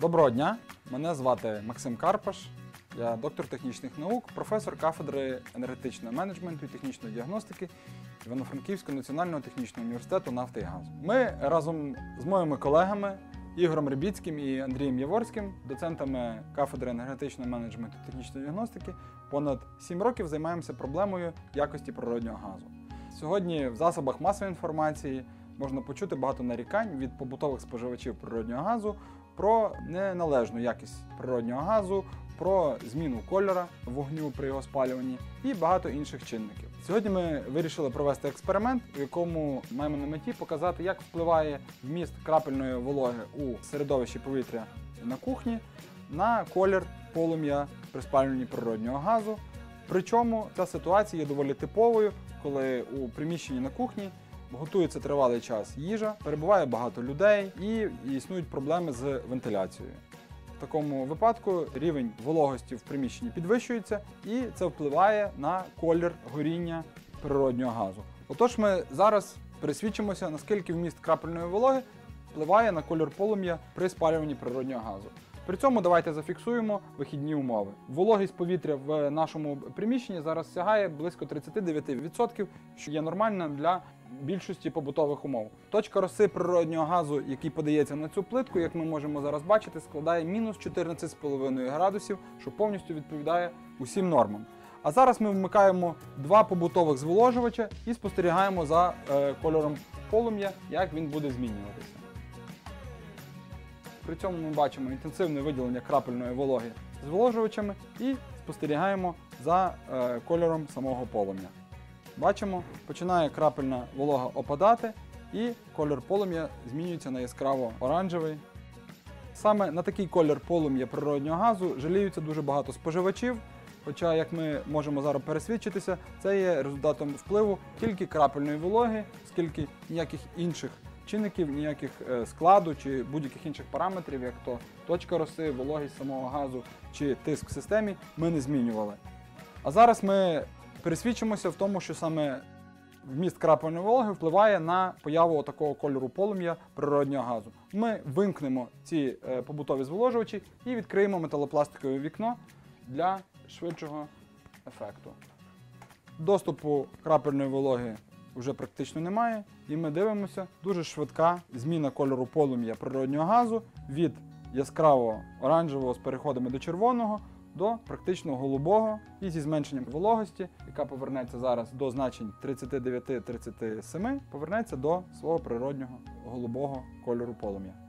Доброго дня! Мене звати Максим Карпаш. Я доктор технічних наук, професор кафедри енергетичного менеджменту і технічної діагностики Івано-Франківського національного технічного університету нафти і газу. Ми разом з моїми колегами Ігорем Рибіцьким і Андрієм Яворським, доцентами кафедри енергетичного менеджменту і технічної діагностики, понад 7 років займаємося проблемою якості природнього газу. Сьогодні в засобах масової інформації можна почути багато нарікань від побутових споживачів природнього газу про неналежну якість природнього газу, про зміну кольора вогню при його спалюванні і багато інших чинників. Сьогодні ми вирішили провести експеримент, у якому маємо на меті показати, як впливає вміст крапельної вологи у середовищі повітря на кухні на колір полум'я при спалюванні природнього газу. Причому ця ситуація є доволі типовою, коли у приміщенні на кухні готується тривалий час їжа, перебуває багато людей і існують проблеми з вентиляцією. В такому випадку рівень вологості в приміщенні підвищується, і це впливає на колір горіння природнього газу. Отож, ми зараз пересвідчимося, наскільки вміст крапельної вологи впливає на колір полум'я при спалюванні природнього газу. При цьому давайте зафіксуємо вихідні умови. Вологість повітря в нашому приміщенні зараз сягає близько 39%, що є нормальним для більшості побутових умов. Точка роси природнього газу, який подається на цю плитку, як ми можемо зараз бачити, складає мінус 14,5 градусів, що повністю відповідає усім нормам. А зараз ми вмикаємо два побутових зволожувача і спостерігаємо за е, кольором полум'я, як він буде змінюватися. При цьому ми бачимо інтенсивне виділення крапельної вологи зволожувачами і спостерігаємо за е, кольором самого полум'я. Бачимо, починає крапельна волога опадати, і колір полум'я змінюється на яскраво оранжевий. Саме на такий колір полум'я природнього газу жаліються дуже багато споживачів. Хоча, як ми можемо зараз пересвідчитися, це є результатом впливу тільки крапельної вологи, оскільки ніяких інших чинників, ніяких е, складу чи будь-яких інших параметрів, як то точка роси, вологість самого газу чи тиск в системі, ми не змінювали. А зараз ми пересвідчимося в тому, що саме вміст крапельної вологи впливає на появу такого кольору полум'я природнього газу. Ми вимкнемо ці е, побутові зволожувачі і відкриємо металопластикове вікно для швидшого ефекту. Доступу крапельної вологи вже практично немає, і ми дивимося дуже швидка зміна кольору полум'я природнього газу від яскраво оранжевого з переходами до червоного до практично голубого і зі зменшенням вологості, яка повернеться зараз до значень 39-37, повернеться до свого природнього голубого кольору полум'я.